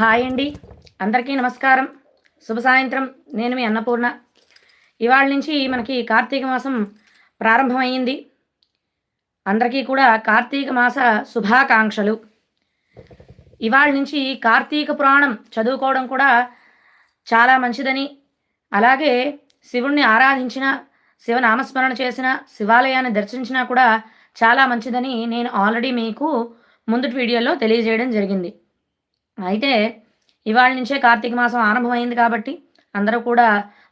Hi అండి. అందరికీ నమస్కారం. శుభ సాయంత్రం. నేను మీ అన్నపూర్ణ. ఇవాళ నుంచి మనకి కార్తీక మాసం ప్రారంభమైంది. అందరికీ కూడా కార్తీక మాస శుభాకాంక్షలు. ఇవాళ నుంచి కార్తీక పురాణం చదువుకోవడం కూడా చాలా మంచిదని. అలాగే శివుణ్ణి ఆరాధించిన శివనామస్మరణ చేసిన శివాలయాన్ని దర్శించినా కూడా చాలా మంచిదని నేను ఆల్రెడీ మీకు ముందుటి వీడియోలో తెలియజేయడం జరిగింది. అయితే ఇవాళ నుంచే కార్తీక మాసం ఆరంభమైంది కాబట్టి అందరూ కూడా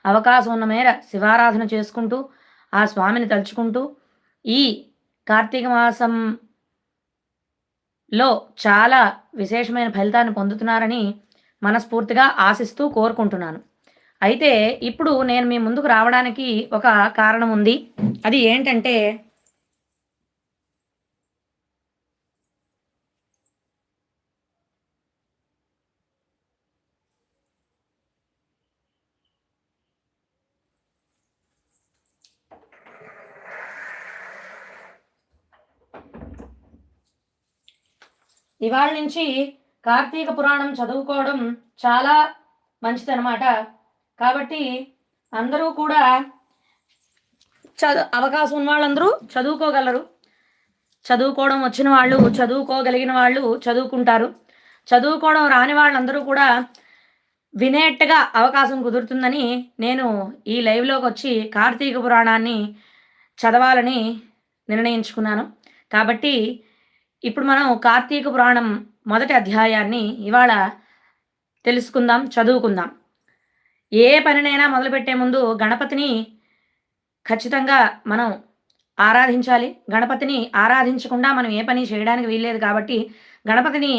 అవకాశం ఉన్న మేర శివారాధన చేసుకుంటూ ఆ స్వామిని తలుచుకుంటూ ఈ కార్తీక మాసంలో చాలా విశేషమైన ఫలితాన్ని పొందుతున్నారని మనస్ఫూర్తిగా ఆశిస్తూ కోరుకుంటున్నాను. అయితే ఇప్పుడు నేను మీ ముందుకు రావడానికి ఒక కారణం ఉంది. అది ఏంటంటే ఇవాళ నుంచి కార్తీక పురాణం చదువుకోవడం చాలా మంచిదన్నమాట. కాబట్టి అందరూ కూడా చదు అవకాశం ఉన్న వాళ్ళందరూ చదువుకోగలరు. చదువుకోవడం వచ్చిన వాళ్ళు చదువుకోగలిగిన వాళ్ళు చదువుకుంటారు. చదువుకోవడం రాని వాళ్ళందరూ కూడా వినేట్టుగా అవకాశం కుదురుతుందని నేను ఈ లైవ్లోకి వచ్చి కార్తీక పురాణాన్ని చదవాలని నిర్ణయించుకున్నాను. కాబట్టి ఇప్పుడు మనం కార్తీక పురాణం మొదటి అధ్యాయాన్ని ఇవాళ తెలుసుకుందాం చదువుకుందాం. ఏ పనినైనా మొదలుపెట్టే ముందు గణపతిని ఖచ్చితంగా మనం ఆరాధించాలి. గణపతిని ఆరాధించకుండా మనం ఏ పని చేయడానికి వీల్లేదు కాబట్టి గణపతిని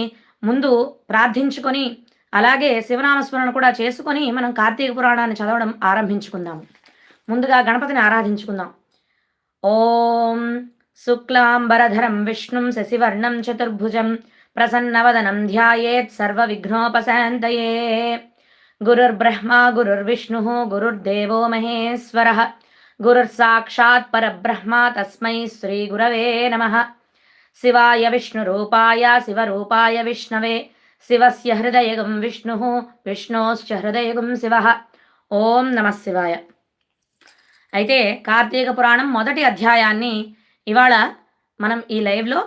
ముందు ప్రార్థించుకొని అలాగే శివనామస్మరణ కూడా చేసుకొని మనం కార్తీక పురాణాన్ని చదవడం ఆరంభించుకుందాం. ముందుగా గణపతిని ఆరాధించుకుందాం. ఓం శుక్లాంబరధరం విష్ణుం శశివర్ణం చతుర్భుజం ప్రసన్నవదనం ధ్యాయేత్ సర్వవిఘ్నోపశాంతయే. గురుర్బ్రహ్మా గురుర్విష్ణు గురుర్దేవో మహేశ్వర. గురుర్సాక్షాత్ పరబ్రహ్మ తస్మై శ్రీగురవే నమ. శివాయ విష్ణురూపాయ శివరూపాయ విష్ణవే. శివస్య హృదయగం విష్ణు విష్ణోశ్చ హృదయగం శివ. ఓం నమ శివాయ. అయితే కార్తీక పురాణం మొదటి అధ్యాయాన్ని ఇవాళ మనం ఈ లైవ్లో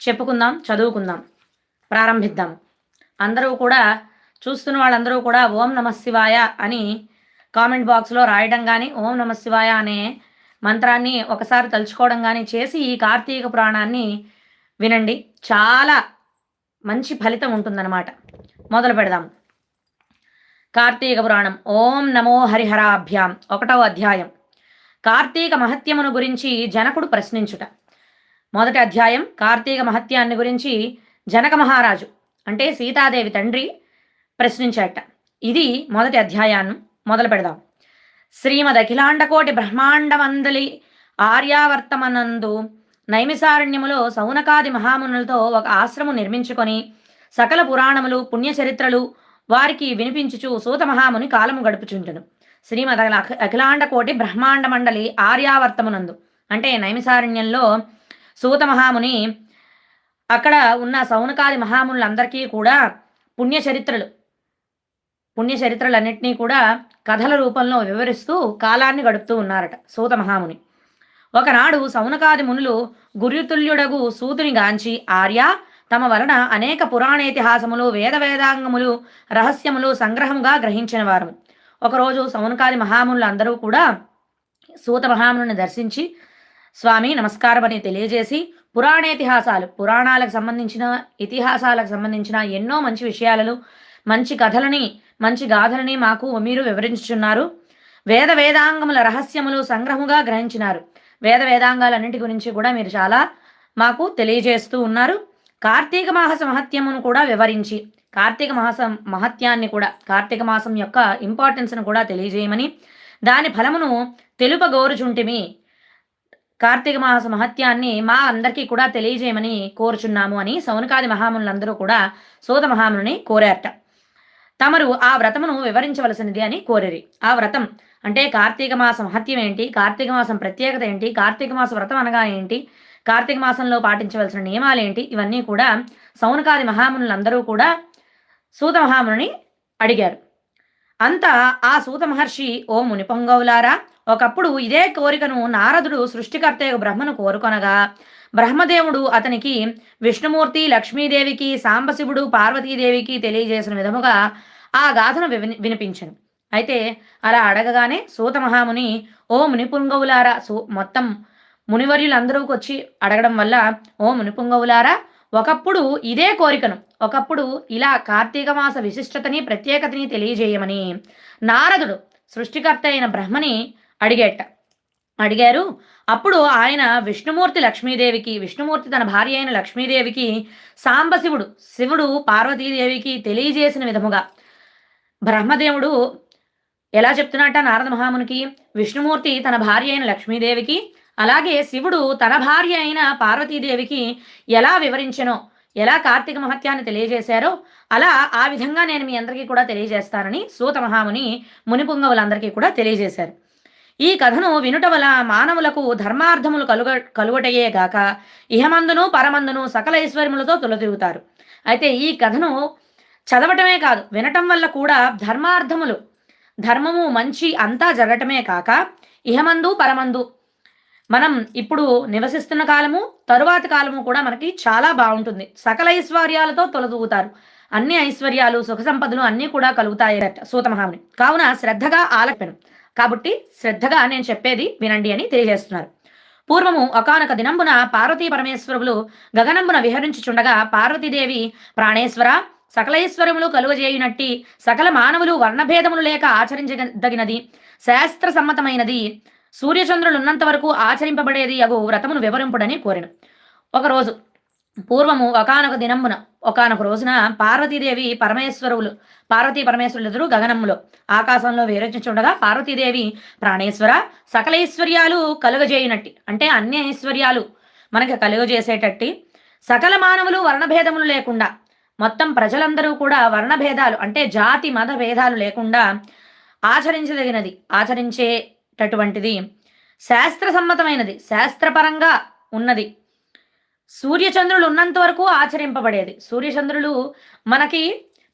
చెప్పుకుందాం చదువుకుందాం ప్రారంభిద్దాం. అందరూ కూడా చూస్తున్న వాళ్ళందరూ కూడా ఓం నమ శివాయ అని కామెంట్ బాక్స్లో రాయడం కానీ ఓం నమ శివాయ అనే మంత్రాన్ని ఒకసారి తలుచుకోవడం కానీ చేసి ఈ కార్తీక పురాణాన్ని వినండి. చాలా మంచి ఫలితం ఉంటుందన్నమాట. మొదలు పెడదాం. కార్తీక పురాణం. ఓం నమో హరిహరాభ్యాం. ఒకటవ అధ్యాయం. కార్తీక మహత్యమును గురించి జనకుడు ప్రశ్నించుట. మొదటి అధ్యాయం కార్తీక మహత్యాన్ని గురించి జనక మహారాజు అంటే సీతాదేవి తండ్రి ప్రశ్నించాట. ఇది మొదటి అధ్యాయాన్ని మొదలు పెడదాం. శ్రీమద్ అఖిలాండకోటి బ్రహ్మాండమందలి ఆర్యావర్తమనందు నైమిసారణ్యములో సౌనకాది మహామునులతో ఒక ఆశ్రమం నిర్మించుకొని సకల పురాణములు పుణ్యచరిత్రలు వారికి వినిపించుచు సూత మహాముని కాలము గడుపుచుంటును శ్రీమద్ అఖిలాండ కోటి బ్రహ్మాండ మండలి ఆర్యావర్తమునందు. అంటే నైమిసారణ్యంలో సూత మహాముని అక్కడ ఉన్న సౌనకాది మహామునులందరికీ కూడా పుణ్యచరిత్రలు పుణ్యచరిత్రలన్నింటినీ కూడా కథల రూపంలో వివరిస్తూ కాలాన్ని గడుపుతూ ఉన్నారట సూత మహాముని. ఒకనాడు సౌనకాది మునులు గురుతుల్యుడగు సూతుని గాంచి ఆర్య తమ వలన అనేక పురాణేతిహాసములు వేద వేదాంగములు రహస్యములు సంగ్రహముగా గ్రహించిన వారము. ఒకరోజు సౌనకాది మహామునులు అందరూ కూడా సూత మహాముని దర్శించి స్వామి నమస్కారం అని తెలియజేసి పురాణేతిహాసాలు పురాణాలకు సంబంధించిన ఇతిహాసాలకు సంబంధించిన ఎన్నో మంచి విషయాలను మంచి కథలని మంచి గాథలని మాకు మీరు వివరించుచున్నారు. వేద వేదాంగముల రహస్యములు సంగ్రహముగా గ్రహించినారు. వేద వేదాంగాలన్నింటి గురించి కూడా మీరు చాలా మాకు తెలియజేస్తూ ఉన్నారు. కార్తీక మాస మహత్యమును కూడా వివరించి కార్తీక మాసం మహత్యాన్ని కూడా కార్తీక మాసం యొక్క ఇంపార్టెన్స్ను కూడా తెలియజేయమని దాని ఫలమును తెలుప గోరుచుంటిమి కార్తీక మాస మహత్యాన్ని మా అందరికీ కూడా తెలియజేయమని కోరుచున్నాము అని సౌనకాది మహామునులందరూ కూడా సోద మహాముని కోరారట. తమరు ఆ వ్రతమును వివరించవలసినది అని కోరిరి. ఆ వ్రతం అంటే కార్తీక మాస మహత్యం ఏంటి కార్తీక మాసం ప్రత్యేకత ఏంటి కార్తీక మాస వ్రతం అనగా ఏంటి కార్తీక మాసంలో పాటించవలసిన నియమాలు ఏంటి ఇవన్నీ కూడా సౌనకాది మహామునులందరూ కూడా సూత మహాముని అడిగారు. అంతా ఆ సూత మహర్షి ఓ మునిపొంగవులారా ఒకప్పుడు ఇదే కోరికను నారదుడు సృష్టికర్త బ్రహ్మను కోరుకొనగా బ్రహ్మదేవుడు అతనికి విష్ణుమూర్తి లక్ష్మీదేవికి సాంబశివుడు పార్వతీదేవికి తెలియజేసిన విధముగా ఆ గాథను విని వినిపించను. అయితే అలా అడగగానే సూత మహాముని ఓ మునిపుంగవులారా సూ మొత్తం మునివర్యులందరూ వచ్చి అడగడం వల్ల ఓ మునిపుంగవులారా ఒకప్పుడు ఇదే కోరికను ఒకప్పుడు ఇలా కార్తీక మాస విశిష్టతని ప్రత్యేకతని తెలియజేయమని నారదుడు సృష్టికర్త అయిన బ్రహ్మని అడిగేట. అడిగారు అప్పుడు ఆయన విష్ణుమూర్తి లక్ష్మీదేవికి విష్ణుమూర్తి తన భార్య అయిన లక్ష్మీదేవికి సాంబశివుడు శివుడు పార్వతీదేవికి తెలియజేసిన విధముగా బ్రహ్మదేవుడు ఎలా చెప్తున్నట్ట నారద మహామునికి విష్ణుమూర్తి తన భార్య అయిన లక్ష్మీదేవికి అలాగే శివుడు తన భార్య అయిన పార్వతీదేవికి ఎలా వివరించెనో ఎలా కార్తీక మహత్యాన్ని తెలియజేశారో అలా ఆ విధంగా నేను మీ అందరికీ కూడా తెలియజేస్తానని సూత మహాముని మునిపుంగవులందరికీ కూడా తెలియజేశారు. ఈ కథను వినుట వల్ల మానవులకు ధర్మార్థములు కలుగ కలుగటయే గాక ఇహమందును పరమందును సకల ఐశ్వర్యములతో తొలతిరుగుతారు. అయితే ఈ కథను చదవటమే కాదు వినటం వల్ల కూడా ధర్మార్థములు ధర్మము మంచి అంతా జరగటమే కాక ఇహమందు పరమందు మనం ఇప్పుడు నివసిస్తున్న కాలము తరువాతి కాలము కూడా మనకి చాలా బాగుంటుంది. సకల ఐశ్వర్యాలతో తొలతూగుతారు అన్ని ఐశ్వర్యాలు సుఖ సంపదలు అన్నీ కూడా కలుగుతాయట సూతమహాముని. కావున శ్రద్ధగా ఆలపెను కాబట్టి శ్రద్ధగా నేను చెప్పేది వినండి అని తెలియజేస్తున్నారు. పూర్వము ఒకనొక దినంబున పార్వతీ పరమేశ్వరులు గగనంబున విహరించుచుండగా పార్వతీదేవి ప్రాణేశ్వర సకలైశ్వరములు కలుగజేయునట్టి సకల మానవులు వర్ణభేదములు లేక ఆచరించదగినది శాస్త్ర సమ్మతమైనది సూర్యచంద్రులు ఉన్నంత వరకు ఆచరింపబడేది అగు వ్రతమును వివరింపుడని కోరిన. ఒకరోజు పూర్వము ఒకనొక దినమున ఒకనొక రోజున పార్వతీదేవి పరమేశ్వరులు పార్వతీ పరమేశ్వరులు ఎదురు గగనములో ఆకాశంలో వేరొచ్చుండగా పార్వతీదేవి ప్రాణేశ్వర సకల ఐశ్వర్యాలు కలుగజేయునట్టి. అంటే అన్ని ఐశ్వర్యాలు మనకి కలుగజేసేటట్టి సకల మానవులు వర్ణభేదములు లేకుండా మొత్తం ప్రజలందరూ కూడా వర్ణభేదాలు అంటే జాతి మత భేదాలు లేకుండా ఆచరించదగినది. ఆచరించే అటువంటిది. శాస్త్ర సమ్మతమైనది శాస్త్రపరంగా ఉన్నది. సూర్యచంద్రులు ఉన్నంత వరకు ఆచరింపబడేది. సూర్యచంద్రులు మనకి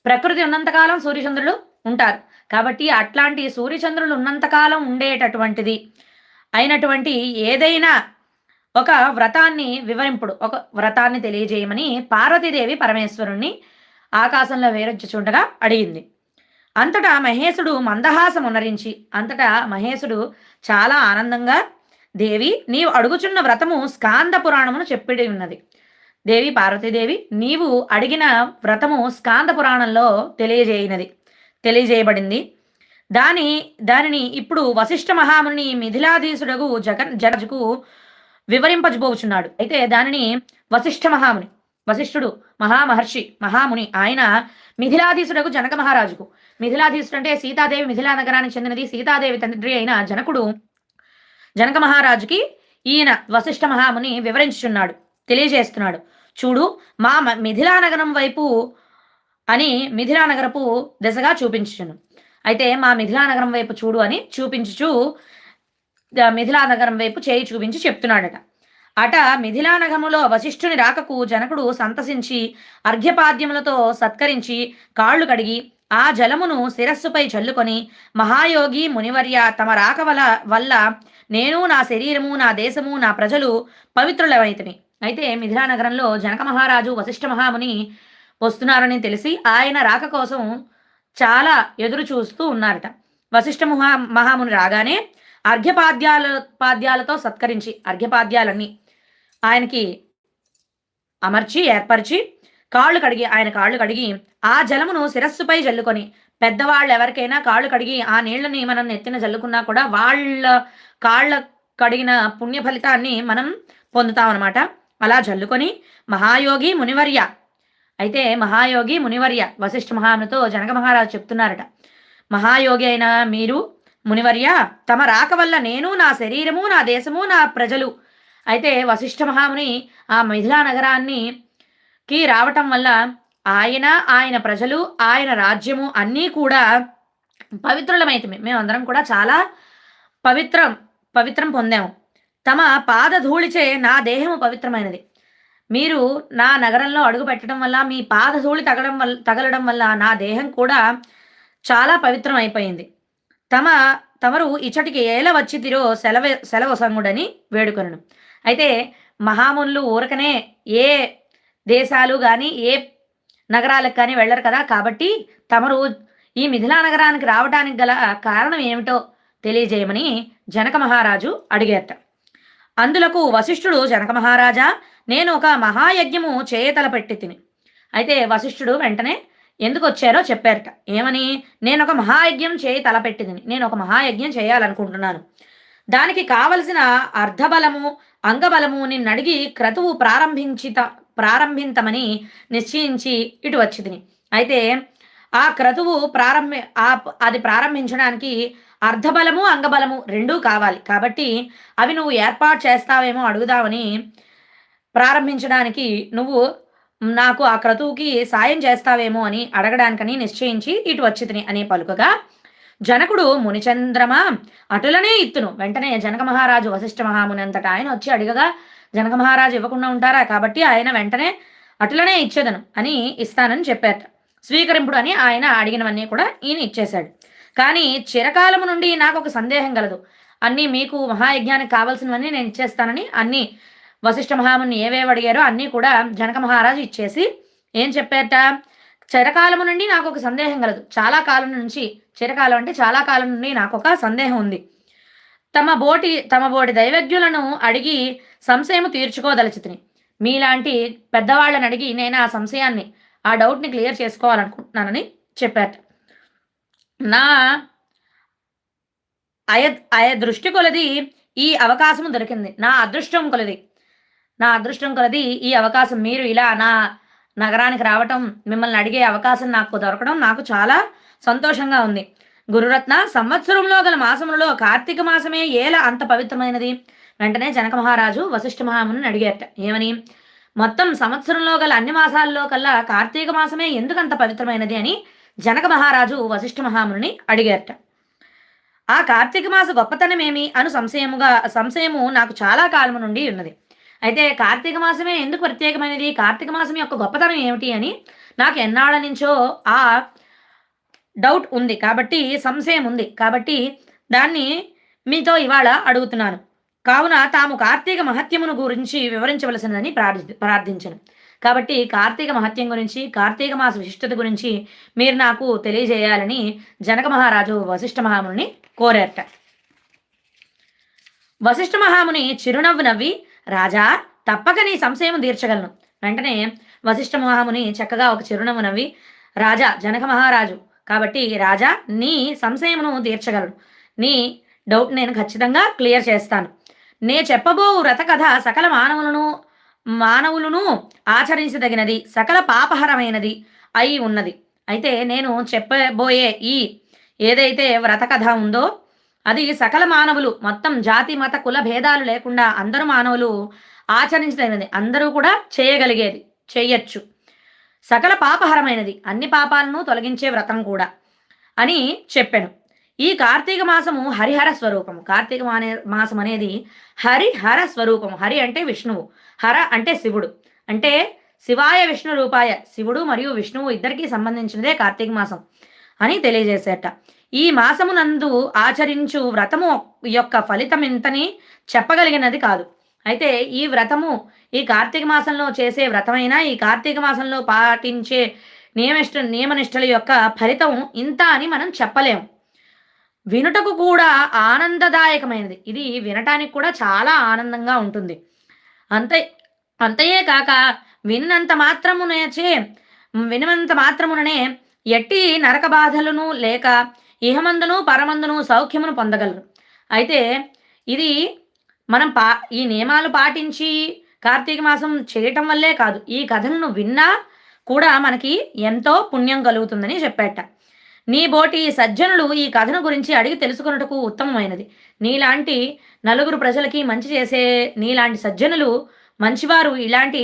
ప్రకృతి ఉన్నంతకాలం సూర్యచంద్రులు ఉంటారు. కాబట్టి అట్లాంటి సూర్యచంద్రులు ఉన్నంతకాలం ఉండేటటువంటిది అయినటువంటి ఏదైనా ఒక వ్రతాన్ని వివరింపుడు ఒక వ్రతాన్ని తెలియజేయమని పార్వతీదేవి పరమేశ్వరుణ్ణి ఆకాశంలో వేరొచ్చుచుండగా అడిగింది. అంతటా మహేశుడు మందహాసమునరించి ఉన్నరించి అంతటా మహేశుడు చాలా ఆనందంగా దేవి నీవు అడుగుచున్న వ్రతము స్కాంద పురాణమును చెప్పిడి ఉన్నది. దేవి పార్వతీదేవి నీవు అడిగిన వ్రతము స్కాంద పురాణంలో తెలియజేయనది. తెలియజేయబడింది. దాని దానిని ఇప్పుడు వశిష్ఠ మహాముని మిథిలాధీశుడకు జగన్ జగజుకు వివరింపజబోచున్నాడు. అయితే దానిని వశిష్ఠ మహాముని వశిష్ఠుడు మహామహర్షి మహాముని ఆయన మిథిలాధీసుడకు జనక మహారాజుకు మిథిలాధీసుడు అంటే సీతాదేవి మిథిలా నగరానికి చెందినది. సీతాదేవి తండ్రి అయిన జనకుడు జనక మహారాజుకి ఈయన వశిష్ఠ మహాముని వివరించుచున్నాడు తెలియజేస్తున్నాడు. చూడు మా మ- మిథిలా నగరం వైపు అని మిథిలా నగరపు దిశగా చూపించును అయితే మా మిథిలా నగరం వైపు చూడు అని చూపించుచు మిథిలా నగరం వైపు చేయి చూపించి చెప్తున్నాడట. అట మిథిలా నగరములో వశిష్ఠుని రాకకు జనకుడు సంతసించి అర్ఘ్యపాద్యములతో సత్కరించి కాళ్ళు కడిగి ఆ జలమును శిరస్సుపై చల్లుకొని మహాయోగి మునివర్య తమ రాక వల వల్ల నేను నా శరీరము నా దేశము నా ప్రజలు పవిత్రులమైతిని అయితే మిథిలా నగరంలో జనక మహారాజు వశిష్ఠ మహాముని వస్తున్నారని తెలిసి ఆయన రాక కోసం చాలా ఎదురు చూస్తూ ఉన్నారట. వశిష్ఠ మహా మహాముని రాగానే అర్ఘ్యపాద్యాల పాద్యాలతో సత్కరించి అర్ఘ్యపాద్యాలన్నీ ఆయనకి అమర్చి ఏర్పరిచి కాళ్ళు కడిగి ఆయన కాళ్ళు కడిగి ఆ జలమును శిరస్సుపై జల్లుకొని. పెద్దవాళ్ళు ఎవరికైనా కాళ్ళు కడిగి ఆ నీళ్ళని మనం నెత్తిన జల్లుకున్నా కూడా వాళ్ళ కాళ్ళ కడిగిన పుణ్య ఫలితాన్ని మనం పొందుతామన్నమాట. అలా జల్లుకొని మహాయోగి మునివర్య అయితే మహాయోగి మునివర్య వశిష్ఠ మహానుతో జనక మహారాజు చెప్తున్నారట. మహాయోగి అయిన మీరు మునివర్య తమ రాక వల్ల నేను నా శరీరము నా దేశము నా ప్రజలు. అయితే వశిష్ఠ మహాముని ఆ మిథిలా నగరాన్ని కి రావటం వల్ల ఆయన ఆయన ప్రజలు ఆయన రాజ్యము అన్నీ కూడా పవిత్రులమైతే మేమందరం కూడా చాలా పవిత్రం పవిత్రం పొందాము తమ పాదధూళిచే నా దేహము పవిత్రమైనది. మీరు నా నగరంలో అడుగు పెట్టడం వల్ల మీ పాదధూళి తగడం వల్ల తగలడం వల్ల నా దేహం కూడా చాలా పవిత్రం అయిపోయింది తమ తమరు ఇచ్చటికి ఏల వచ్చి తీరో సెలవ సెలవు సంగుడని వేడుకొనను. అయితే మహామునులు ఊరకనే ఏ దేశాలు కానీ ఏ నగరాలకు కానీ వెళ్ళరు కదా. కాబట్టి తమరు ఈ మిథిలా నగరానికి రావడానికి గల కారణం ఏమిటో తెలియజేయమని జనక మహారాజు అడిగేట అందులకు వశిష్ఠుడు జనక మహారాజా నేను ఒక మహాయజ్ఞము చేయతలపెట్టి తిని అయితే వశిష్ఠుడు వెంటనే ఎందుకు వచ్చారో చెప్పారట. ఏమని? నేను ఒక మహాయజ్ఞం చేయి తలపెట్టింది నేను ఒక మహాయజ్ఞం చేయాలనుకుంటున్నాను. దానికి కావలసిన అర్ధబలము అంగబలము నిన్ను అడిగి క్రతువు ప్రారంభించిత ప్రారంభింతమని నిశ్చయించి ఇటు వచ్చింది అయితే ఆ క్రతువు ప్రారంభ ఆ అది ప్రారంభించడానికి అర్ధబలము అంగబలము రెండూ కావాలి. కాబట్టి అవి నువ్వు ఏర్పాటు చేస్తావేమో అడుగుదామని ప్రారంభించడానికి నువ్వు నాకు ఆ క్రతువుకి సాయం చేస్తావేమో అని అడగడానికని నిశ్చయించి ఇటు వచ్చితిని అనే పలుకగా జనకుడు మునిచంద్రమ అటులనే ఇత్తును. వెంటనే జనక మహారాజు వశిష్ఠ మహాముని అంతటా ఆయన వచ్చి అడిగగా జనక మహారాజు ఇవ్వకుండా ఉంటారా? కాబట్టి ఆయన వెంటనే అటులనే ఇచ్చేదను అని ఇస్తానని చెప్పారట. స్వీకరింపుడు అని ఆయన అడిగినవన్నీ కూడా ఈయన ఇచ్చేశాడు. కానీ చిరకాలము నుండి నాకు ఒక సందేహం కలదు. అన్నీ మీకు మహాయజ్ఞానికి కావాల్సినవన్నీ నేను ఇచ్చేస్తానని అన్నీ వశిష్ఠ మహాముని ఏవేవి అడిగారో అన్నీ కూడా జనక మహారాజు ఇచ్చేసి ఏం చెప్పారట? చిరకాలము నుండి నాకు ఒక సందేహం కలదు. చాలా కాలం నుంచి చిరకాలం అంటే చాలా కాలం నుండి నాకు ఒక సందేహం ఉంది. తమ బోటి తమ బోటి దైవజ్ఞులను అడిగి సంశయము తీర్చుకోదలచితిని. మీలాంటి పెద్దవాళ్ళని అడిగి నేను ఆ సంశయాన్ని ఆ డౌట్ని క్లియర్ చేసుకోవాలనుకుంటున్నానని చెప్పారు. నా అయ అయ దృష్టి కొలది ఈ అవకాశం దొరికింది. నా అదృష్టం కొలది. నా అదృష్టం కొలది ఈ అవకాశం. మీరు ఇలా నా నగరానికి రావటం మిమ్మల్ని అడిగే అవకాశం నాకు దొరకడం నాకు చాలా సంతోషంగా ఉంది. గురురత్న సంవత్సరంలో గల మాసములలో కార్తీక మాసమే ఏల అంత పవిత్రమైనది. వెంటనే జనక మహారాజు వశిష్ఠ మహాముని అడిగారట ఏమని? మొత్తం సంవత్సరంలో గల అన్ని మాసాల్లో కల్లా కార్తీక మాసమే ఎందుకు అంత పవిత్రమైనది అని జనక మహారాజు వశిష్ఠ మహాముని అడిగారట. ఆ కార్తీక మాస గొప్పతనమేమి అను సంశయముగా సంశయము నాకు చాలా కాలము నుండి ఉన్నది. అయితే కార్తీక మాసమే ఎందుకు ప్రత్యేకమైనది? కార్తీక మాసం యొక్క గొప్పతనం ఏమిటి అని నాకు ఎన్నాళ్ళ నుంచో ఆ డౌట్ ఉంది కాబట్టి సంశయం ఉంది కాబట్టి దాన్ని మీతో ఇవాళ అడుగుతున్నాను. కావున తాము కార్తీక మహత్యమును గురించి వివరించవలసినదని ప్రార్థి ప్రార్థించను. కాబట్టి కార్తీక మహత్యం గురించి కార్తీక మాస విశిష్టత గురించి మీరు నాకు తెలియజేయాలని జనక మహారాజు వశిష్ఠ మహాముని కోరారట. వశిష్ఠ మహాముని చిరునవ్వు నవ్వి రాజా తప్పక నీ సంశయం తీర్చగలను. వెంటనే వశిష్ఠ మహాముని చక్కగా ఒక చిరునవ్వు నవ్వి రాజా జనక మహారాజు కాబట్టి రాజా నీ సంశయమును తీర్చగలను. నీ డౌట్ నేను ఖచ్చితంగా క్లియర్ చేస్తాను. నే చెప్పబో వ్రత కథ సకల మానవులను మానవులను ఆచరించదగినది సకల పాపహరమైనది అయి ఉన్నది. అయితే నేను చెప్పబోయే ఈ ఏదైతే వ్రత కథ ఉందో అది సకల మానవులు మొత్తం జాతి మత కుల భేదాలు లేకుండా అందరూ మానవులు ఆచరించదగినది. అందరూ కూడా చేయగలిగేది చేయొచ్చు. సకల పాపహరమైనది. అన్ని పాపాలను తొలగించే వ్రతం కూడా అని చెప్పాను. ఈ కార్తీక మాసము హరిహర స్వరూపము. కార్తీక మానే మాసం అనేది హరిహర స్వరూపము. హరి అంటే విష్ణువు. హర అంటే శివుడు. అంటే శివాయ విష్ణు రూపాయ. శివుడు మరియు విష్ణువు ఇద్దరికీ సంబంధించినదే కార్తీక మాసం అని తెలియజేసేట. ఈ మాసమునందు ఆచరించు వ్రతము యొక్క ఫలితం ఇంతని చెప్పగలిగినది కాదు. అయితే ఈ వ్రతము ఈ కార్తీక మాసంలో చేసే వ్రతమైనా ఈ కార్తీక మాసంలో పాటించే నియమిష్ట నియమనిష్టల యొక్క ఫలితం ఇంత అని మనం చెప్పలేము. వినుటకు కూడా ఆనందదాయకమైనది. ఇది వినటానికి కూడా చాలా ఆనందంగా ఉంటుంది. అంతే అంతయే కాక విన్నంత మాత్రమునేచే వినినంత మాత్రముననే ఎట్టి నరక బాధలను లేక ఇహమందును పరమందును సౌఖ్యమును పొందగలరు. అయితే ఇది మనం పా ఈ నియమాలు పాటించి కార్తీక మాసం చేయటం వల్లే కాదు ఈ కథలను విన్నా కూడా మనకి ఎంతో పుణ్యం కలుగుతుందని చెప్పేట. నీ బోటి సజ్జనులు ఈ కథను గురించి అడిగి తెలుసుకున్నట్టుకు ఉత్తమమైనది. నీలాంటి నలుగురు ప్రజలకి మంచి చేసే నీలాంటి సజ్జనులు మంచివారు ఇలాంటి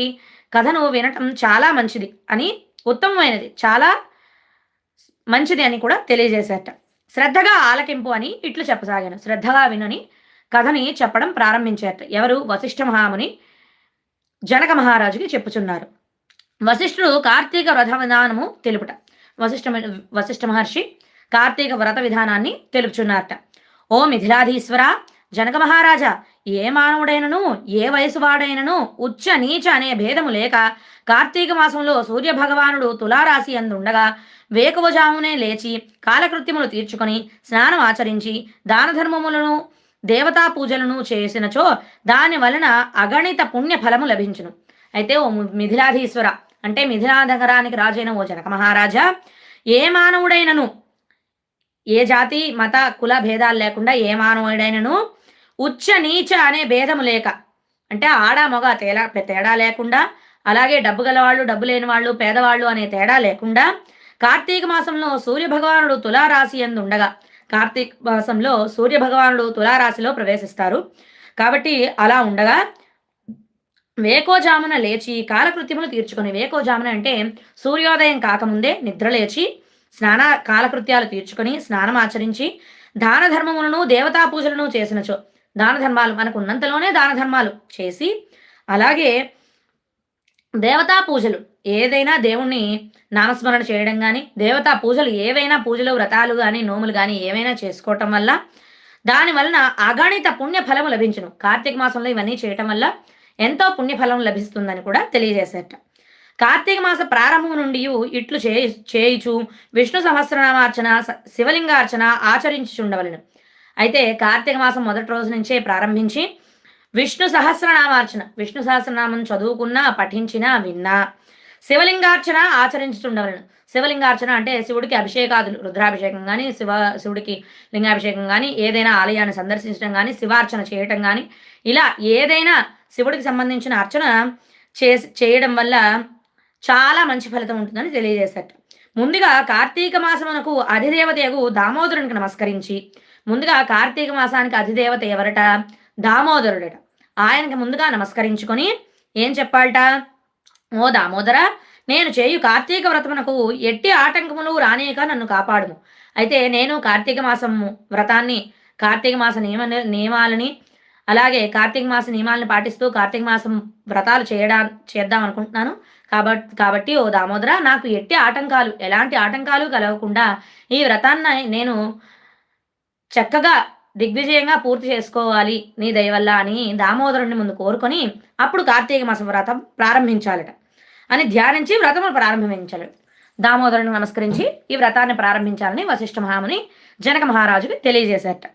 కథను వినటం చాలా మంచిది అని ఉత్తమమైనది. చాలా మంచిది అని కూడా తెలియజేశాట శ్రద్ధగా ఆలకింపు అని ఇట్లు చెప్పసాగాను. శ్రద్ధగా వినని కథని చెప్పడం ప్రారంభించారట. ఎవరు? వశిష్ఠ మహాముని జనక మహారాజుకి చెప్పుచున్నారు. వశిష్ఠుడు కార్తీక వ్రత విధానము తెలుపుట. వశిష్ఠ వశిష్ఠ మహర్షి కార్తీక వ్రత విధానాన్ని తెలుపుచున్నారట. ఓ మిథిలాధీశ్వర జనక మహారాజా ఏ మానవుడైనను ఏ వయసు వాడైనను ఉచ్చ నీచ అనే భేదము లేక కార్తీక మాసంలో సూర్య భగవానుడు తులారాశి అందుండగా వేకువజామునే లేచి కాలకృత్యములు తీర్చుకొని స్నానం ఆచరించి దాన ధర్మములను దేవతా పూజలను చేసినచో దాని వలన అగణిత పుణ్య ఫలము లభించును. అయితే ఓ మిథిలాధీశ్వర అంటే మిథిలా నగరానికి రాజైన ఓ జనక మహారాజా ఏ మానవుడైనను ఏ జాతి మత కుల భేదాలు లేకుండా ఏ మానవుడైనను ఉచ్చ నీచ అనే భేదము లేక అంటే ఆడ మగ తేడా తేడా లేకుండా అలాగే డబ్బు గలవాళ్ళు డబ్బు లేని వాళ్ళు పేదవాళ్ళు అనే తేడా లేకుండా కార్తీక మాసంలో సూర్య భగవానుడు తులారాశి ఎందుండగా ఉండగా కార్తీక మాసంలో సూర్య భగవానుడు తులారాశిలో ప్రవేశిస్తారు. కాబట్టి అలా ఉండగా వేకోజామున లేచి కాలకృత్యములు తీర్చుకొని వేకోజామున అంటే సూర్యోదయం కాకముందే నిద్ర లేచి స్నాన కాలకృత్యాలు తీర్చుకొని స్నానం ఆచరించి దాన ధర్మములను దేవతా పూజలను చేసినచో దాన ధర్మాలు మనకు ఉన్నంతలోనే దాన ధర్మాలు చేసి అలాగే దేవతా పూజలు ఏదైనా దేవుణ్ణి నామస్మరణ చేయడం కానీ దేవతా పూజలు ఏవైనా పూజలు వ్రతాలు కానీ నోములు కానీ ఏవైనా చేసుకోవటం వల్ల దాని వలన అగణిత పుణ్య ఫలము లభించును. కార్తీక మాసంలో ఇవన్నీ చేయటం వల్ల ఎంతో పుణ్యఫలం లభిస్తుందని కూడా తెలియజేసేట. కార్తీక మాస ప్రారంభం నుండి ఇట్లు చే చేయుచు విష్ణు సహస్రనామార్చన శివలింగార్చన ఆచరించుచుండవలను. అయితే కార్తీక మాసం మొదటి రోజు నుంచే ప్రారంభించి విష్ణు సహస్రనామార్చన విష్ణు సహస్రనామం చదువుకున్నా పఠించినా విన్నా శివలింగార్చన ఆచరించుతుండవలను. శివలింగార్చన అంటే శివుడికి అభిషేకాదులు రుద్రాభిషేకం కానీ శివ శివుడికి లింగాభిషేకం కానీ ఏదైనా ఆలయాన్ని సందర్శించడం కానీ శివార్చన చేయటం కానీ ఇలా ఏదైనా శివుడికి సంబంధించిన అర్చన చే చేయడం వల్ల చాలా మంచి ఫలితం ఉంటుందని తెలియజేశారు. ముందుగా కార్తీక మాసమునకు అధిదేవతయగు దామోదరునికి నమస్కరించి ముందుగా కార్తీక మాసానికి అధిదేవత ఎవరట? దామోదరుడట. ఆయనకి ముందుగా నమస్కరించుకొని ఏం చెప్పాలట? ఓ దామోదర నేను చేయు కార్తీక వ్రతమునకు ఎట్టి ఆటంకములు రానేక నన్ను కాపాడుము. అయితే నేను కార్తీక మాసము వ్రతాన్ని కార్తీక మాస నియమ నియమాలని అలాగే కార్తీక మాస నియమాలను పాటిస్తూ కార్తీక మాసం వ్రతాలు చేయడా చేద్దాం అనుకుంటున్నాను. కాబట్టి కాబట్టి ఓ దామోదర నాకు ఎట్టి ఆటంకాలు ఎలాంటి ఆటంకాలు కలగకుండా ఈ వ్రతాన్ని నేను చక్కగా దిగ్విజయంగా పూర్తి చేసుకోవాలి నీ దయవల్ల అని దామోదరుని ముందు కోరుకొని అప్పుడు కార్తీక మాసం వ్రతం ప్రారంభించాలట. అని ధ్యానించి వ్రతమును ప్రారంభించాలి దామోదరుని నమస్కరించి ఈ వ్రతాన్ని ప్రారంభించాలని వశిష్ఠ మహాముని జనక మహారాజుకి తెలియజేశారట.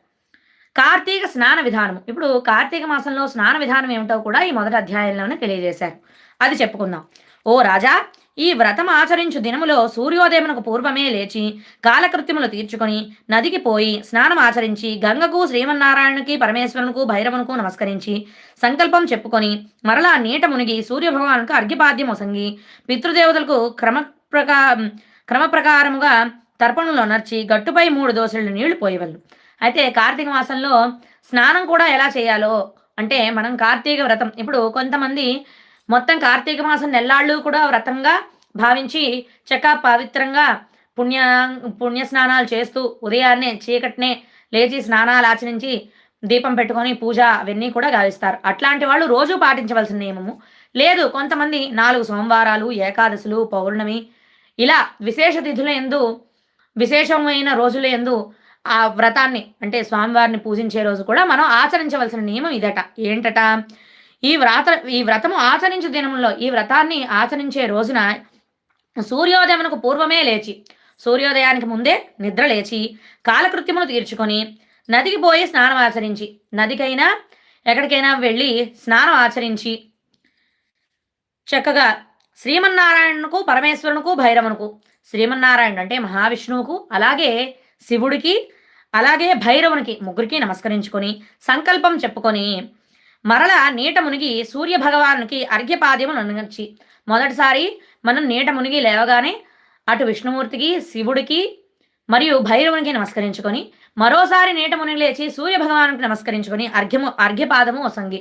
కార్తీక స్నాన విధానం ఇప్పుడు కార్తీక మాసంలో స్నాన విధానం ఏమిటో కూడా ఈ మొదటి అధ్యాయంలోనే తెలియజేశారు. అది చెప్పుకుందాం. ఓ రాజా ఈ వ్రతం ఆచరించు దినములో సూర్యోదయమునకు పూర్వమే లేచి కాలకృత్యములు తీర్చుకొని నదికి పోయి స్నానం ఆచరించి గంగకు శ్రీమన్నారాయణునికి పరమేశ్వరునికి భైరవునకు నమస్కరించి సంకల్పం చెప్పుకొని మరలా నీట మునిగి సూర్యభగవానుకు అర్ఘ్యపాద్యం ఒసంగి పితృదేవతలకు క్రమ ప్రకా క్రమ ప్రకారముగా తర్పణులు నర్చి గట్టుపై మూడు దోశలు నీళ్ళు పోయేవాళ్ళు అయితే కార్తీక మాసంలో స్నానం కూడా ఎలా చేయాలో అంటే మనం కార్తీక వ్రతం. ఇప్పుడు కొంతమంది మొత్తం కార్తీక మాసం నెల్లాళ్ళు కూడా వ్రతంగా భావించి చక్క పవిత్రంగా పుణ్య పుణ్య స్నానాలు చేస్తూ ఉదయాన్నే చీకటినే లేచి స్నానాలు ఆచరించి దీపం పెట్టుకొని పూజ అవన్నీ కూడా గావిస్తారు. అట్లాంటి వాళ్ళు రోజు పాటించవలసిన నియమము. లేదు కొంతమంది నాలుగు సోమవారాలు ఏకాదశులు పౌర్ణమి ఇలా విశేష తిథుల ఎందు విశేషమైన రోజుల ఎందు ఆ వ్రతాన్ని అంటే స్వామివారిని పూజించే రోజు కూడా మనం ఆచరించవలసిన నియమం ఇదట. ఏంటట? ఈ వ్రత ఈ వ్రతము ఆచరించు దినంలో ఈ వ్రతాన్ని ఆచరించే రోజున సూర్యోదయమునకు పూర్వమే లేచి సూర్యోదయానికి ముందే నిద్ర లేచి కాలకృత్యమును తీర్చుకొని నదికి పోయి స్నానం ఆచరించి నదికైనా ఎక్కడికైనా వెళ్ళి స్నానం ఆచరించి చక్కగా శ్రీమన్నారాయణునకు పరమేశ్వరునకు భైరవునకు శ్రీమన్నారాయణుడు అంటే మహావిష్ణువుకు అలాగే శివుడికి అలాగే భైరవునికి ముగ్గురికి నమస్కరించుకొని సంకల్పం చెప్పుకొని మరల నీట మునిగి సూర్య భగవానుకి అర్ఘ్యపాద్యము నొనగచ్చి మొదటిసారి మనం నీట మునిగి లేవగానే అటు విష్ణుమూర్తికి శివుడికి మరియు భైరవునికి నమస్కరించుకొని మరోసారి నీట మునిగి లేచి సూర్య భగవానుకి నమస్కరించుకొని అర్ఘ్యము అర్ఘ్యపాదము వసంగి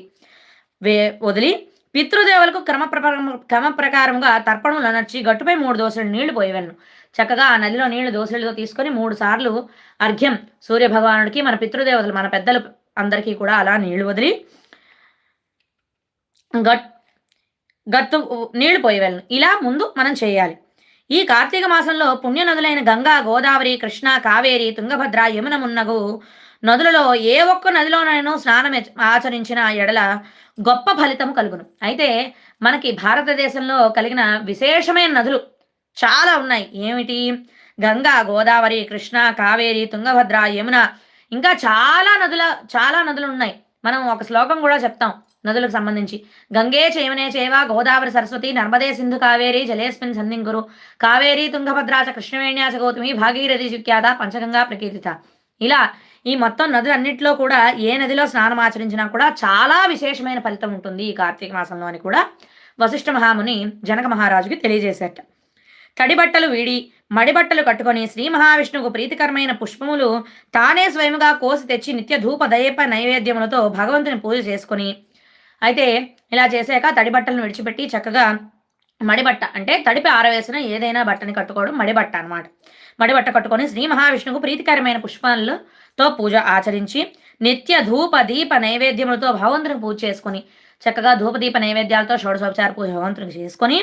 వే వదిలి పితృదేవులకు క్రమ క్రమ ప్రకారంగా తర్పణములు నచ్చి గట్టుపై మూడు దోశలు నీళ్ళు పోయేవాను చక్కగా ఆ నదిలో నీళ్ళు దోశలతో తీసుకొని మూడు సార్లు అర్ఘ్యం సూర్యభగవానుడికి మన పితృదేవతలు మన పెద్దలు అందరికీ కూడా అలా నీళ్ళు వదిలి గట్ గట్టు నీళ్ళు వెళ్ళను. ఇలా ముందు మనం చేయాలి. ఈ కార్తీక మాసంలో పుణ్య నదులైన గంగా గోదావరి కృష్ణ కావేరి తుంగభద్ర యమున మున్నగు నదులలో ఏ ఒక్క నదిలోనైనా స్నానం ఆచరించిన ఎడల గొప్ప ఫలితం కలుగును. అయితే మనకి భారతదేశంలో కలిగిన విశేషమైన నదులు చాలా ఉన్నాయి. ఏమిటి? గంగా గోదావరి కృష్ణ కావేరి తుంగభద్ర యమున ఇంకా చాలా నదుల చాలా నదులు ఉన్నాయి. మనం ఒక శ్లోకం కూడా చెప్తాం. నదులకు సంబంధించి. గంగే చేయమనే చేవ గోదావరి సరస్వతి నర్మదే సింధు కావేరి జలేస్మిన్ సంధింగురు. కావేరి తుంగభద్రాచ కృష్ణవేణ్యాస గౌతమి భాగీరథి సుఖ్యాత పంచగంగా ప్రకీర్తిత. ఇలా ఈ మొత్తం నదులన్నింటిలో కూడా ఏ నదిలో స్నానం ఆచరించినా కూడా చాలా విశేషమైన ఫలితం ఉంటుంది ఈ కార్తీక మాసంలో అని కూడా వశిష్ఠ మహాముని జనక మహారాజుకి తెలియజేశాట తడిబట్టలు వీడి మడిబట్టలు కట్టుకొని శ్రీ మహావిష్ణువుకు ప్రీతికరమైన పుష్పములు తానే స్వయముగా కోసి తెచ్చి నిత్య ధూప దయప నైవేద్యములతో భగవంతుని పూజ చేసుకొని అయితే ఇలా చేశాక తడి బట్టలను విడిచిపెట్టి చక్కగా మడిబట్ట అంటే తడిపి ఆరవేసిన ఏదైనా బట్టని కట్టుకోవడం మడిబట్ట అనమాట మడిబట్ట కట్టుకొని శ్రీ మహావిష్ణువుకు ప్రీతికరమైన పుష్పాలతో పూజ ఆచరించి నిత్య ధూప దీప నైవేద్యములతో భగవంతునికి పూజ చేసుకొని చక్కగా ధూపదీప నైవేద్యాలతో షోడశోపచార పూజ భగవంతునికి చేసుకొని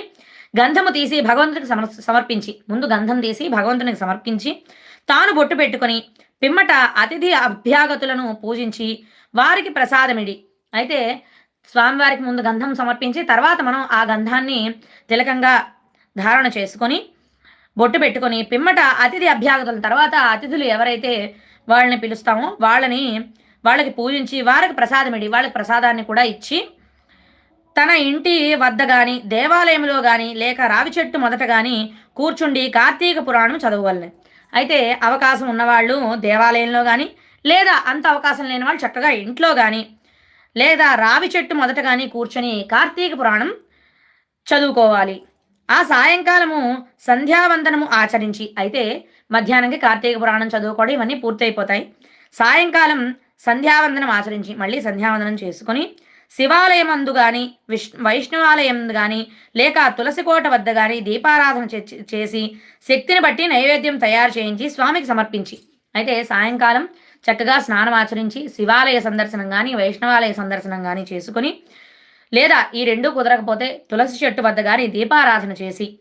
గంధము తీసి భగవంతునికి సమర్పించి ముందు గంధం తీసి భగవంతునికి సమర్పించి తాను బొట్టు పెట్టుకొని పిమ్మట అతిథి అభ్యాగతులను పూజించి వారికి ప్రసాదమిడి. అయితే స్వామివారికి ముందు గంధం సమర్పించి తర్వాత మనం ఆ గంధాన్ని తిలకంగా ధారణ చేసుకొని బొట్టు పెట్టుకొని పిమ్మట అతిథి అభ్యాగతుల తర్వాత అతిథులు ఎవరైతే వాళ్ళని పిలుస్తామో వాళ్ళని వాళ్ళకి పూజించి వారికి ప్రసాదం ఇడి వాళ్ళకి ప్రసాదాన్ని కూడా ఇచ్చి తన ఇంటి వద్ద కానీ దేవాలయంలో కానీ లేక రావి చెట్టు మొదట కానీ కూర్చుండి కార్తీక పురాణం చదవగలను. అయితే అవకాశం ఉన్నవాళ్ళు దేవాలయంలో కానీ లేదా అంత అవకాశం లేని వాళ్ళు చక్కగా ఇంట్లో కానీ లేదా రావి చెట్టు మొదట కానీ కూర్చొని కార్తీక పురాణం చదువుకోవాలి. ఆ సాయంకాలము సంధ్యావందనము ఆచరించి అయితే మధ్యాహ్నంకి కార్తీక పురాణం చదువుకోవడం ఇవన్నీ పూర్తయిపోతాయి. సాయంకాలం సంధ్యావందనం ఆచరించి మళ్ళీ సంధ్యావందనం చేసుకొని శివాలయం అందు కానీ విష్ వైష్ణవాలయం కానీ లేక తులసికోట వద్ద కానీ దీపారాధన చేసి శక్తిని బట్టి నైవేద్యం తయారు చేయించి స్వామికి సమర్పించి. అయితే సాయంకాలం చక్కగా స్నానం ఆచరించి శివాలయ సందర్శనం కానీ వైష్ణవాలయ సందర్శనం కానీ చేసుకుని లేదా ఈ రెండు కుదరకపోతే తులసి చెట్టు వద్ద కానీ దీపారాధన చేసి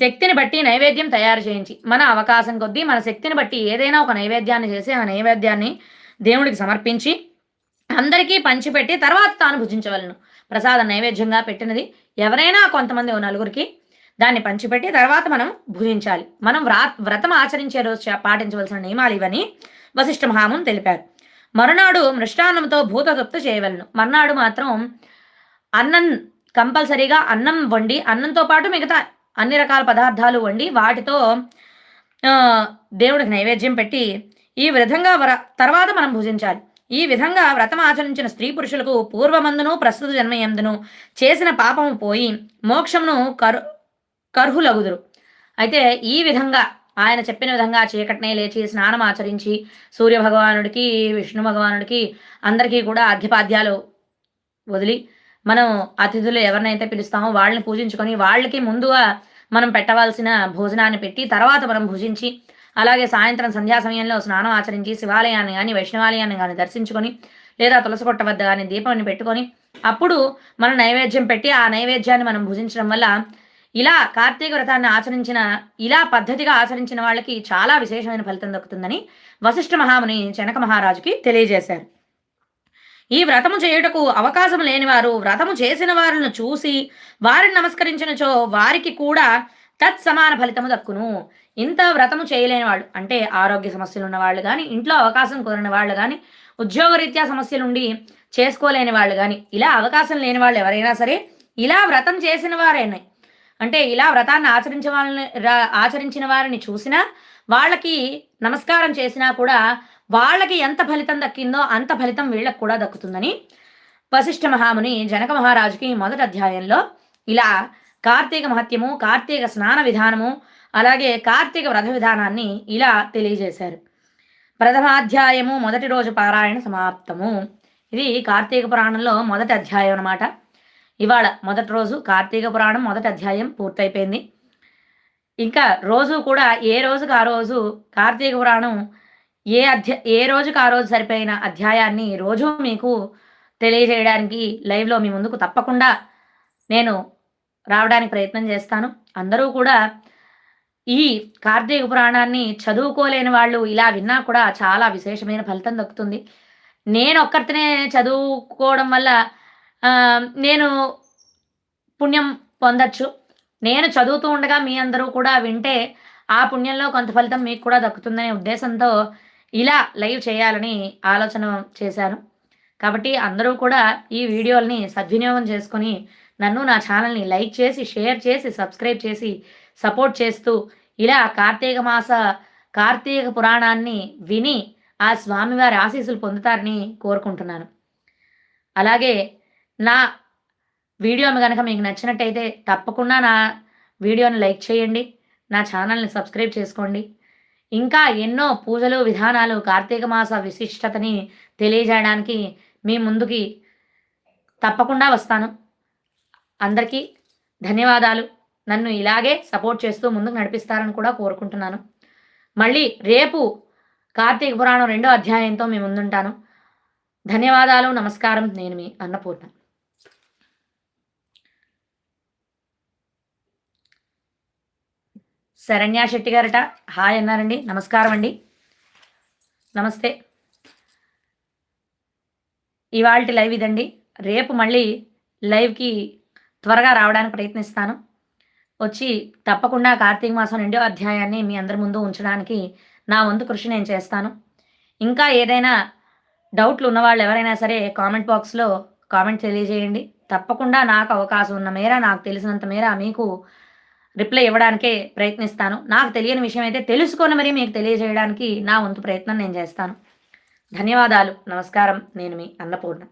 శక్తిని బట్టి నైవేద్యం తయారు చేయించి మన అవకాశం కొద్దీ మన శక్తిని బట్టి ఏదైనా ఒక నైవేద్యాన్ని చేసి ఆ నైవేద్యాన్ని దేవుడికి సమర్పించి అందరికీ పంచిపెట్టి తర్వాత తాను భుజించవలను. ప్రసాద నైవేద్యంగా పెట్టినది ఎవరైనా కొంతమంది నలుగురికి దాన్ని పంచిపెట్టి తర్వాత మనం భుజించాలి. మనం వ్రా వ్రతం ఆచరించే రోజు పాటించవలసిన నియమాలు ఇవని వశిష్ఠ మహాముని తెలిపారు. మరునాడు మృష్టాన్నంతో భూతతృప్తి చేయవలను. మర్నాడు మాత్రం అన్నం కంపల్సరీగా అన్నం వండి అన్నంతో పాటు మిగతా అన్ని రకాల పదార్థాలు వండి వాటితో దేవుడికి నైవేద్యం పెట్టి ఈ విధంగా వర తర్వాత మనం భుజించాలి. ఈ విధంగా వ్రతం ఆచరించిన స్త్రీ పురుషులకు పూర్వమందును ప్రస్తుత జన్మయందును చేసిన పాపము పోయి మోక్షమును కరు కర్హులగుదురు. అయితే ఈ విధంగా ఆయన చెప్పిన విధంగా చీకటినే లేచి స్నానం ఆచరించి సూర్య భగవానుడికి విష్ణు భగవానుడికి అందరికీ కూడా అర్ఘ్యపాద్యాలు వదిలి మనం అతిథులు ఎవరినైతే పిలుస్తామో వాళ్ళని పూజించుకొని వాళ్ళకి ముందుగా మనం పెట్టవలసిన భోజనాన్ని పెట్టి తర్వాత మనం భుజించి అలాగే సాయంత్రం సంధ్యా సమయంలో స్నానం ఆచరించి శివాలయాన్ని కానీ వైష్ణవాలయాన్ని కానీ దర్శించుకొని లేదా తులసికొట్ట వద్ద కానీ దీపాన్ని పెట్టుకొని అప్పుడు మనం నైవేద్యం పెట్టి ఆ నైవేద్యాన్ని మనం భుజించడం వల్ల ఇలా కార్తీక వ్రతాన్ని ఆచరించిన ఇలా పద్ధతిగా ఆచరించిన వాళ్ళకి చాలా విశేషమైన ఫలితం దక్కుతుందని వశిష్ఠ మహాముని జనక మహారాజుకి తెలియజేశారు. ఈ వ్రతము చేయుటకు అవకాశం లేనివారు వ్రతము చేసిన వారిని చూసి వారిని నమస్కరించినచో వారికి కూడా తత్సమాన ఫలితము దక్కును. ఇంత వ్రతము చేయలేని వాళ్ళు అంటే ఆరోగ్య సమస్యలు ఉన్న వాళ్ళు కానీ ఇంట్లో అవకాశం కోరిన వాళ్ళు కానీ ఉద్యోగరీత్యా సమస్యలుండి చేసుకోలేని వాళ్ళు కానీ ఇలా అవకాశం లేని వాళ్ళు ఎవరైనా సరే ఇలా వ్రతం చేసిన వారైనా అంటే ఇలా వ్రతాన్ని ఆచరించే వాళ్ళని ఆచరించిన వారిని చూసినా వాళ్ళకి నమస్కారం చేసినా కూడా వాళ్ళకి ఎంత ఫలితం దక్కిందో అంత ఫలితం వీళ్ళకి కూడా దక్కుతుందని వశిష్ఠ మహాముని జనక మహారాజుకి మొదటి అధ్యాయంలో ఇలా కార్తీక మహత్యము కార్తీక స్నాన విధానము అలాగే కార్తీక వ్రత విధానాన్ని ఇలా తెలియజేశారు. ప్రథమాధ్యాయము మొదటి రోజు పారాయణ సమాప్తము. ఇది కార్తీక పురాణంలో మొదటి అధ్యాయం అన్నమాట. ఇవాళ మొదటి రోజు కార్తీక పురాణం మొదటి అధ్యాయం పూర్తయిపోయింది. ఇంకా రోజు కూడా ఏ రోజుకి ఆ రోజు కార్తీక పురాణం ఏ అధ్య ఏ రోజుకి ఆ రోజు సరిపోయిన అధ్యాయాన్ని రోజు మీకు తెలియజేయడానికి లైవ్లో మీ ముందుకు తప్పకుండా నేను రావడానికి ప్రయత్నం చేస్తాను. అందరూ కూడా ఈ కార్తీక పురాణాన్ని చదువుకోలేని వాళ్ళు ఇలా విన్నా కూడా చాలా విశేషమైన ఫలితం దక్కుతుంది. నేను ఒక్కరితోనే చదువుకోవడం వల్ల నేను పుణ్యం పొందొచ్చు. నేను చదువుతూ ఉండగా మీ అందరూ కూడా వింటే ఆ పుణ్యంలో కొంత ఫలితం మీకు కూడా దక్కుతుందనే ఉద్దేశంతో ఇలా లైవ్ చేయాలని ఆలోచన చేశాను. కాబట్టి అందరూ కూడా ఈ వీడియోల్ని సద్వినియోగం చేసుకొని నన్ను నా ఛానల్ని లైక్ చేసి షేర్ చేసి సబ్స్క్రైబ్ చేసి సపోర్ట్ చేస్తూ ఇలా కార్తీక మాస కార్తీక పురాణాన్ని విని ఆ స్వామివారి ఆశీస్సులు పొందుతారని కోరుకుంటున్నాను. అలాగే నా వీడియో కనుక మీకు నచ్చినట్టయితే తప్పకుండా నా వీడియోని లైక్ చేయండి నా ఛానల్ని సబ్స్క్రైబ్ చేసుకోండి. ఇంకా ఎన్నో పూజలు విధానాలు కార్తీక మాస విశిష్టతని తెలియజేయడానికి మీ ముందుకి తప్పకుండా వస్తాను. అందరికీ ధన్యవాదాలు. నన్ను ఇలాగే సపోర్ట్ చేస్తూ ముందుకు నడిపిస్తారని కూడా కోరుకుంటున్నాను. మళ్ళీ రేపు కార్తీక పురాణం రెండో అధ్యాయంతో మీ ముందుంటాను. ధన్యవాదాలు నమస్కారం. నేను మీ అన్నపూర్ణ. శరణ్య శెట్టి గారట. హాయ్ అన్నారండి. నమస్కారం అండి. నమస్తే. ఇవాళ లైవ్ ఇదండి. రేపు మళ్ళీ లైవ్కి త్వరగా రావడానికి ప్రయత్నిస్తాను. వచ్చి తప్పకుండా కార్తీక మాసం రెండో అధ్యాయాన్ని మీ అందరి ముందు ఉంచడానికి నా వంతు కృషి నేను చేస్తాను. ఇంకా ఏదైనా డౌట్లు ఉన్నవాళ్ళు ఎవరైనా సరే కామెంట్ బాక్స్లో కామెంట్ తెలియజేయండి. తప్పకుండా నాకు అవకాశం ఉన్న మేర నాకు తెలిసినంత మేర మీకు రిప్లై ఇవ్వడానికే ప్రయత్నిస్తాను. నాకు తెలియని విషయం అయితే తెలుసుకొని మరీ మీకు తెలియజేయడానికి నా వంతు ప్రయత్నం నేను చేస్తాను. ధన్యవాదాలు. నమస్కారం. నేను మీ అన్నపూర్ణ.